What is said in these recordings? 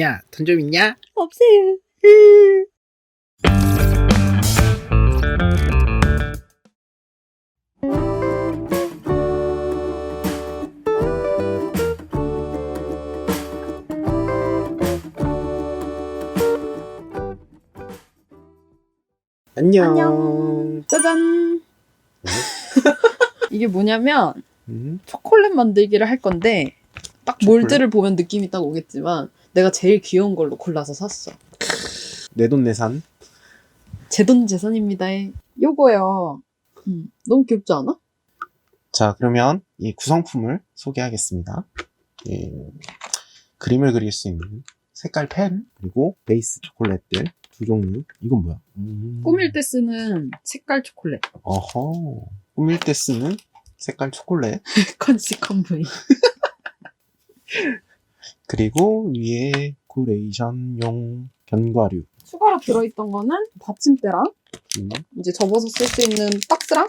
야, 돈 좀 있냐? 없어요. 안녕. 안녕. 짜잔. 이게 뭐냐면 음, 초콜릿 만들기를 할 건데 딱? 몰드를 보면 느낌이 딱 오겠지만 내가 제일 귀여운 걸로 골라서 샀어. 내돈내산. 제 돈 재산입니다. 요거요. 음, 너무 귀엽지 않아? 자, 그러면 이 구성품을 소개하겠습니다. 예, 그림을 그릴 수 있는 색깔 펜, 그리고 베이스 초콜릿들 두 종류. 이건 뭐야? 음, 꾸밀 때 쓰는 색깔 초콜릿. 어허. 꾸밀 때 쓰는 색깔 초콜릿. 컨시컨 부위. 그리고 위에 코레이션용 견과류. 추가로 들어있던 거는 받침대랑 음, 이제 접어서 쓸 수 있는 박스랑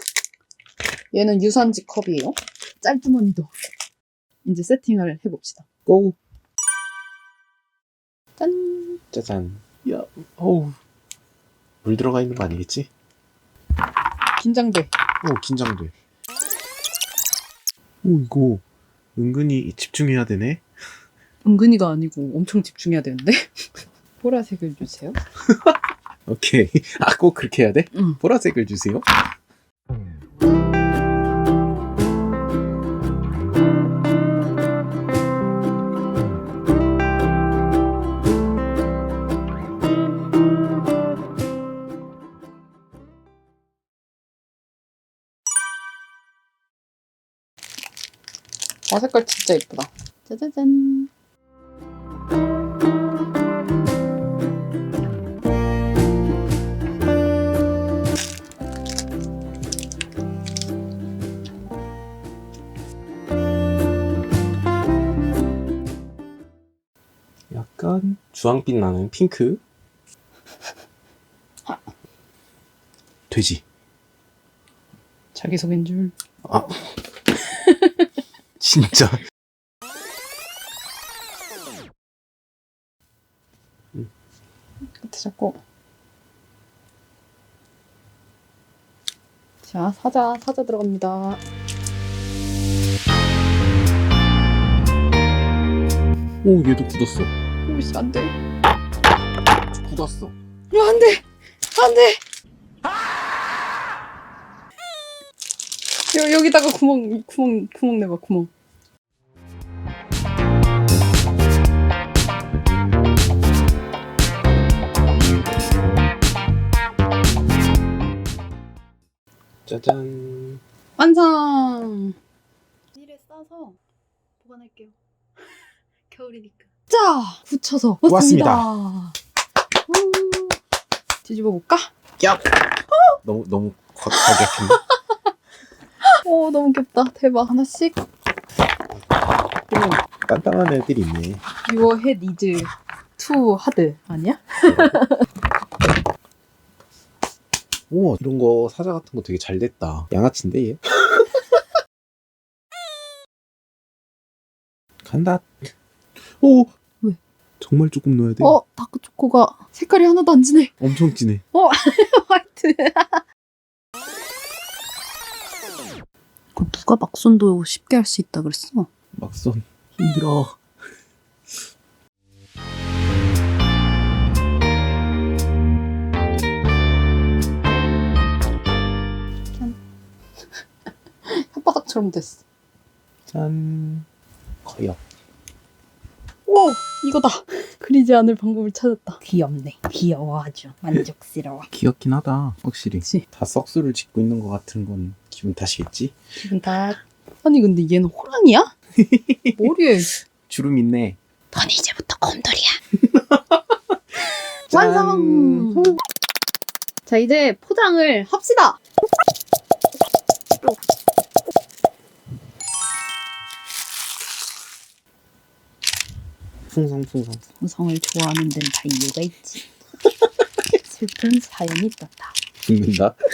얘는 유산지 컵이에요. 짤주머니도 이제 세팅을 해봅시다. 고! 짠! 짜잔. 야, 어우. 물 들어가 있는 거 아니겠지? 긴장돼. 어, 긴장돼. 오, 이거 은근히 집중해야 되네. 은근히가 아니고 엄청 집중해야 되는데? 보라색을 주세요. 오케이. 아, 꼭 그렇게 해야 돼? 응. 보라색을 주세요. 아, 색깔 진짜 예쁘다. 짜자잔. 약간 주황빛 나는 핑크. 돼지. 자기소개인 줄. 아. 진짜. 끝에 잡고. 자, 사자, 사자 들어갑니다. 오, 얘도 굳었어. 오씨, 안 돼. 굳었어. 야, 안 돼! 안 돼! 여, 여기다가 구멍, 구멍, 구멍 내봐, 구멍. 짜잔. 완성! 비닐에 싸서 보관할게요. 겨울이니까. 자! 붙여서 왔습니다. 우. 뒤집어 볼까? 야! 너무, 너무 과- 과격했네. 오, 너무 귀엽다. 대박. 하나씩. 깐깐한 애들이 있네. Your head is too hard. 아니야? 오, 이런 거, 사자 같은 거 되게 잘 됐다. 양아치인데, 얘? 간다. 오! 왜? 정말 조금 넣어야 돼? 어, 다크 초코가 색깔이 하나도 안 지네. 엄청 진해. 화이트. 그 누가 막손도 쉽게 할 수 있다 그랬어? 막선. 힘들어. 혓바닥처럼 됐어. 짠. 거역. 오, 이거다. 그리지 않을 방법을 찾았다. 귀엽네. 귀여워 아주 만족스러워. 귀엽긴 하다, 확실히. 그치. 다 썩수를 짓고 있는 것 같은 건 기분 탓이겠지? 기분 다. 아니 근데 얘는 호랑이야? 머리에 주름 있네. 넌 이제부터 곰돌이야. 짠. 완성. 자 이제 포장을 합시다. 풍성 풍성. 구성을 좋아하는 데는 다 이유가 있지. 슬픈 사연이 있단다. 죽는다.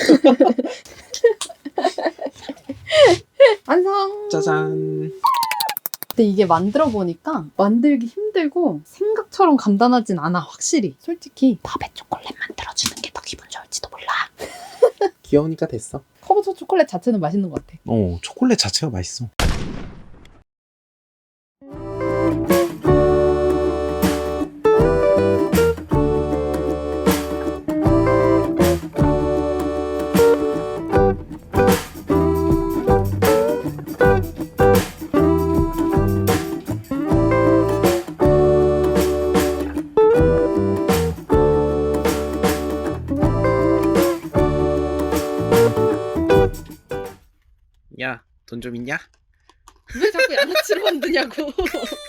완성. 짜잔. 근데 이게 만들어 보니까 만들기 힘들고 생각처럼 간단하진 않아 확실히. 솔직히 밥에 초콜릿 만들어주는 게 더 기분 좋을지도 몰라. 귀여우니까 됐어. 커버초 초콜릿 자체는 맛있는 것 같아. 어, 초콜릿 자체가 맛있어. 야, 돈 좀 있냐? 왜 자꾸 양아치로 만드냐고.